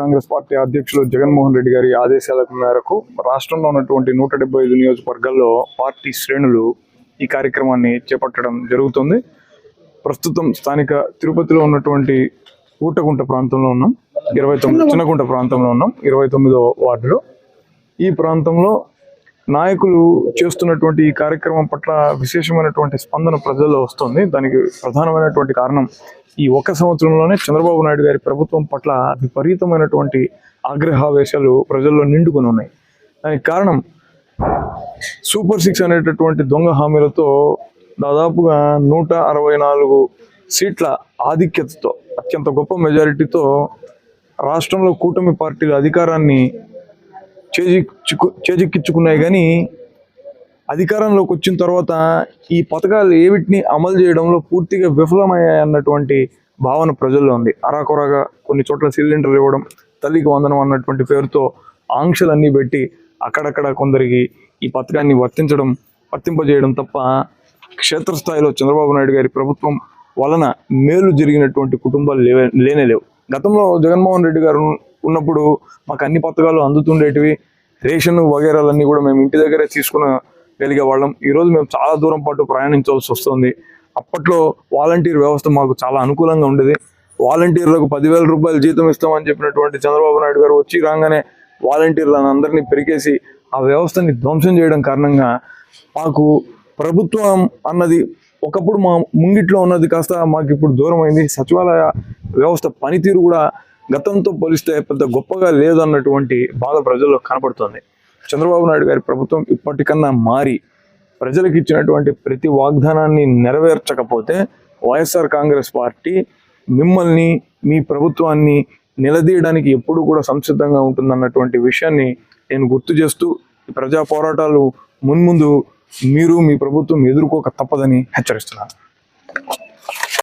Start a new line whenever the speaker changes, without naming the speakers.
Congress party అధ్యక్షులు జగన్మోహన్ రెడ్డి గారి ఆదేశాల మేరకు రాష్ట్రంలో ఉన్నటువంటి నూట డెబ్బై ఐదు నియోజకవర్గాల్లో పార్టీ శ్రేణులు ఈ కార్యక్రమాన్ని చేపట్టడం జరుగుతుంది. ప్రస్తుతం స్థానిక తిరుపతిలో ఉన్నటువంటి ఊటగుంట ప్రాంతంలో ఉన్నాం. ఇరవై తొమ్మిది చిన్నగుంట ప్రాంతంలో ఉన్నాం. ఇరవై తొమ్మిదో వార్డులో. ఈ ప్రాంతంలో నాయకులు చేస్తున్నటువంటి ఈ కార్యక్రమం పట్ల విశేషమైనటువంటి స్పందన ప్రజల్లో వస్తుంది. దానికి ప్రధానమైనటువంటి కారణం ఈ ఒక సంవత్సరంలోనే చంద్రబాబు నాయుడు గారి ప్రభుత్వం పట్ల విపరీతమైనటువంటి ఆగ్రహావేశాలు ప్రజల్లో నిండుకొని ఉన్నాయి. దానికి కారణం సూపర్ సిక్స్ అనేటటువంటి దొంగ హామీలతో దాదాపుగా నూట అరవై నాలుగు సీట్ల ఆధిక్యతతో అత్యంత గొప్ప మెజారిటీతో రాష్ట్రంలో కూటమి పార్టీల అధికారాన్ని చేజిక్కు చేజిక్కించుకున్నాయి కానీ అధికారంలోకి వచ్చిన తర్వాత ఈ పథకాలు ఏవిటిని అమలు చేయడంలో పూర్తిగా విఫలమయ్యాయి అన్నటువంటి భావన ప్రజల్లో ఉంది. అరాకొరాగా కొన్ని చోట్ల సిలిండర్లు ఇవ్వడం తల్లికి వందనం అన్నటువంటి పేరుతో ఆంక్షలన్నీ పెట్టి అక్కడక్కడ కొందరికి ఈ పథకాన్ని వర్తించడం వర్తింపజేయడం తప్ప క్షేత్రస్థాయిలో చంద్రబాబు నాయుడు గారి ప్రభుత్వం వలన మేలు జరిగినటువంటి కుటుంబాలు లేవే లేనే లేవు. గతంలో జగన్మోహన్ రెడ్డి గారు ఉన్నప్పుడు మాకు అన్ని పథకాలు అందుతుండేటివి. రేషన్ వగేరాలన్నీ కూడా మేము ఇంటి దగ్గరే తీసుకునగలిగే వాళ్ళం. ఈరోజు మేము చాలా దూరం పాటు ప్రయాణించవలసి వస్తుంది. అప్పట్లో వాలంటీర్ వ్యవస్థ మాకు చాలా అనుకూలంగా ఉండేది. వాలంటీర్లకు పదివేల రూపాయలు జీతం ఇస్తామని చెప్పినటువంటి చంద్రబాబు నాయుడు గారు వచ్చి రాగానే వాలంటీర్లను అందరినీ పెరిగేసి ఆ వ్యవస్థని ధ్వంసం చేయడం కారణంగా మాకు ప్రభుత్వం అన్నది ఒకప్పుడు మా ముంగిట్లో ఉన్నది కాస్త మాకు ఇప్పుడు దూరం అయింది సచివాలయ వ్యవస్థ పనితీరు కూడా గతంతో పోలిస్తే పెద్ద గొప్పగా లేదన్నటువంటి బాధ ప్రజల్లో కనపడుతుంది. చంద్రబాబు నాయుడు గారి ప్రభుత్వం ఇప్పటికన్నా మారి ప్రజలకు ఇచ్చినటువంటి ప్రతి వాగ్దానాన్ని నెరవేర్చకపోతే వైఎస్ఆర్ కాంగ్రెస్ పార్టీ మిమ్మల్ని మీ ప్రభుత్వాన్ని నిలదీయడానికి ఎప్పుడు కూడా సంసిద్ధంగా ఉంటుందన్నటువంటి విషయాన్ని నేను గుర్తు చేస్తూ ప్రజా పోరాటాలు మున్ముందు మీరు మీ ప్రభుత్వం ఎదుర్కోక తప్పదని హెచ్చరిస్తున్నాను.